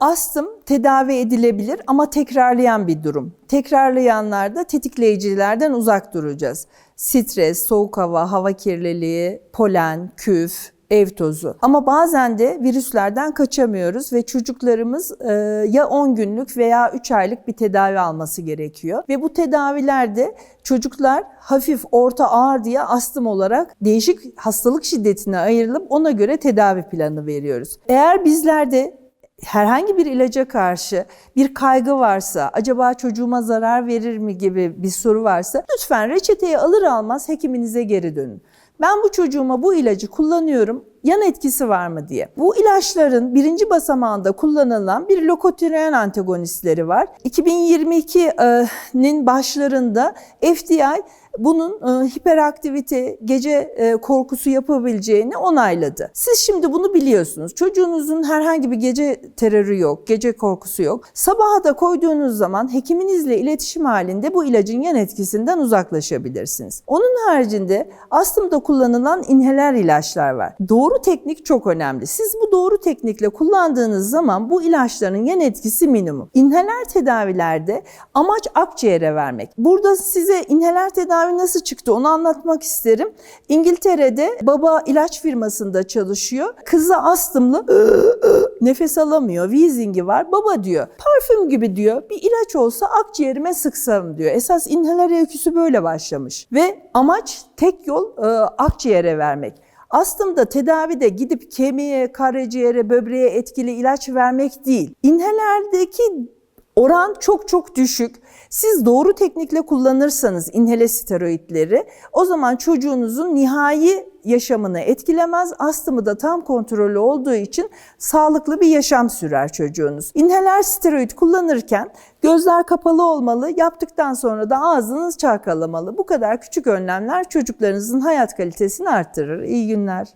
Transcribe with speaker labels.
Speaker 1: Astım tedavi edilebilir ama tekrarlayan bir durum. Tekrarlayanlarda tetikleyicilerden uzak duracağız. Stres, soğuk hava, hava kirliliği, polen, küf, ev tozu. Ama bazen de virüslerden kaçamıyoruz ve çocuklarımız e, ya 10 günlük veya 3 aylık bir tedavi alması gerekiyor. Ve bu tedavilerde çocuklar hafif, orta, ağır diye astım olarak değişik hastalık şiddetine ayrılıp ona göre tedavi planı veriyoruz. Eğer bizlerde herhangi bir ilaca karşı bir kaygı varsa, acaba çocuğuma zarar verir mi gibi bir soru varsa lütfen reçeteyi alır almaz hekiminize geri dönün. Ben bu çocuğuma bu ilacı kullanıyorum, yan etkisi var mı diye. Bu ilaçların birinci basamağında kullanılan bir lokotireon antagonistleri var. 2022'nin başlarında FDI bunun e, hiperaktivite, gece e, korkusu yapabileceğini onayladı. Siz şimdi bunu biliyorsunuz. Çocuğunuzun herhangi bir gece terörü yok, gece korkusu yok. Sabaha da koyduğunuz zaman hekiminizle iletişim halinde bu ilacın yan etkisinden uzaklaşabilirsiniz. Onun haricinde astımda kullanılan inhaler ilaçlar var. Doğru teknik çok önemli. Siz bu doğru teknikle kullandığınız zaman bu ilaçların yan etkisi minimum. İnhaler tedavilerde amaç akciğere vermek. Burada size inhaler tedavi nasıl çıktı onu anlatmak isterim. İngiltere'de baba ilaç firmasında çalışıyor. Kızı astımlı nefes alamıyor. Wheezing'i var. Baba diyor parfüm gibi diyor bir ilaç olsa akciğerime sıksam diyor. Esas inhaler öyküsü böyle başlamış. Ve amaç tek yol e, akciğere vermek. Astımda tedavide gidip kemiğe, karaciğere, böbreğe etkili ilaç vermek değil. İnhelerdeki oran çok çok düşük. Siz doğru teknikle kullanırsanız inhale steroidleri o zaman çocuğunuzun nihai yaşamını etkilemez. Astımı da tam kontrollü olduğu için sağlıklı bir yaşam sürer çocuğunuz. İnhaler steroid kullanırken gözler kapalı olmalı. Yaptıktan sonra da ağzınız çalkalamalı. Bu kadar küçük önlemler çocuklarınızın hayat kalitesini arttırır. İyi günler.